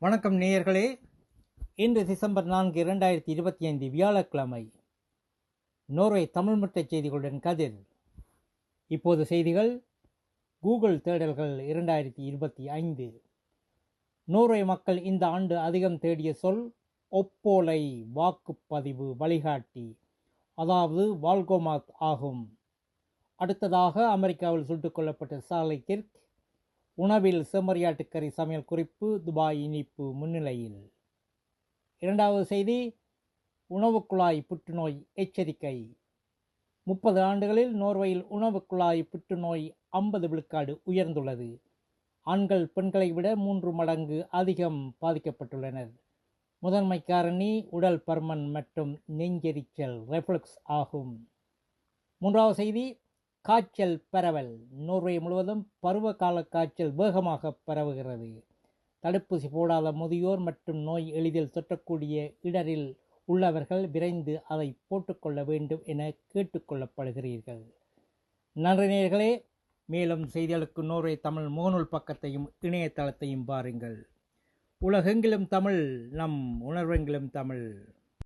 வணக்கம் நேயர்களே. இன்று டிசம்பர் நான்கு இரண்டாயிரத்தி இருபத்தி ஐந்து வியாழக்கிழமை. நோர்வே தமிழ் முட்டை செய்திகளுடன் கதிர். இப்போது செய்திகள். கூகுள் தேடல்கள் இரண்டாயிரத்தி இருபத்தி ஐந்து. நோர்வே மக்கள் இந்த ஆண்டு அதிகம் தேடிய சொல் ஒப்போலை வாக்குப்பதிவு வழிகாட்டி. அதாவது வால்கோமாத் ஆகும். அடுத்ததாக அமெரிக்காவில் சுட்டுக் கொல்லப்பட்ட சாலை கிர்க் உணவில் செம்மறியாட்டுக்கறி சமையல் குறிப்பு துபாய் இனிப்பு முன்னிலையில். இரண்டாவது செய்தி உணவு குழாய் புற்றுநோய் எச்சரிக்கை. முப்பது ஆண்டுகளில் நோர்வையில் உணவு குழாய் புற்றுநோய் ஐம்பது விழுக்காடு உயர்ந்துள்ளது. ஆண்கள் பெண்களை விட மூன்று மடங்கு அதிகம் பாதிக்கப்பட்டுள்ளனர். முதன்மை காரணி உடல் பருமன் மற்றும் நெஞ்செரிச்சல் ரெஃப்ளக்ஸ் ஆகும். மூன்றாவது செய்தி காய்ச்சல் பரவல். நோர்வே முழுவதும் பருவகால காய்ச்சல் வேகமாக பரவுகிறது. தடுப்பூசி போடாத முதியோர் மற்றும் நோய் எளிதில் தொற்றக்கூடிய இடரில் உள்ளவர்கள் விரைந்து அதை போட்டுக்கொள்ள வேண்டும் என கேட்டுக்கொள்ளப்படுகிறீர்கள் நன்றி மேலும் செய்திகளுக்கு நோர்வே தமிழ் முகநூல் பக்கத்தையும் இணையதளத்தையும் பாருங்கள். உலகெங்கிலும் தமிழ் நம் உணர்வெங்கிலும் தமிழ்.